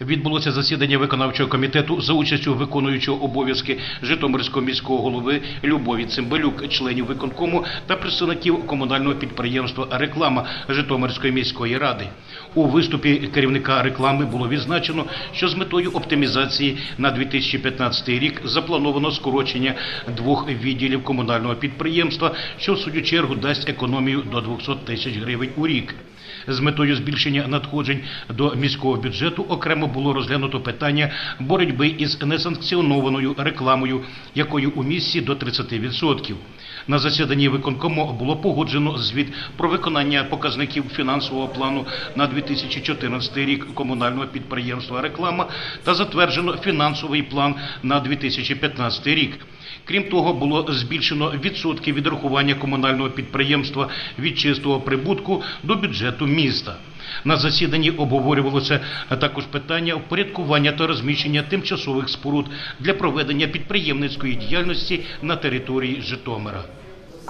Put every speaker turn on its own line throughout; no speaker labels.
Відбулося засідання виконавчого комітету за участю виконуючого обов'язки Житомирського міського голови Любові Цимбалюк, членів виконкому та представників комунального підприємства Реклама Житомирської міської ради. У виступі керівника реклами було відзначено, що з метою оптимізації на 2015 рік заплановано скорочення двох відділів комунального підприємства, що в свою чергу дасть економію до 200 тисяч гривень у рік. З метою збільшення надходжень до міського бюджету окремо було розглянуто питання боротьби із несанкціонованою рекламою, якою у місті до 30%. На засіданні виконкому було погоджено звіт про виконання показників фінансового плану на 2014 рік комунального підприємства Реклама та затверджено фінансовий план на 2015 рік. Крім того, було збільшено відсотки відрахування комунального підприємства від чистого прибутку до бюджету міста. На засіданні обговорювалося також питання впорядкування та розміщення тимчасових споруд для проведення підприємницької діяльності на території Житомира.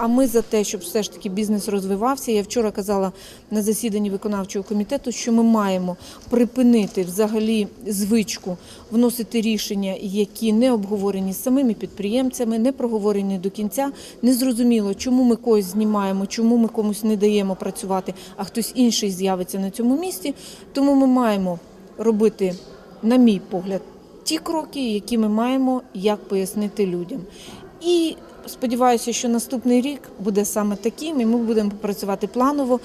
А ми за те, щоб все ж таки бізнес розвивався. Я вчора казала на засіданні виконавчого комітету, що ми маємо припинити взагалі звичку вносити рішення, які не обговорені з самими підприємцями, не проговорені до кінця. Незрозуміло, чому ми когось знімаємо, чому ми комусь не даємо працювати, а хтось інший з'явиться на цьому місці. Тому ми маємо робити, на мій погляд, ті кроки, які ми маємо, як пояснити людям. І Сподіваюся, що наступний рік буде саме таким, і ми будемо працювати планово.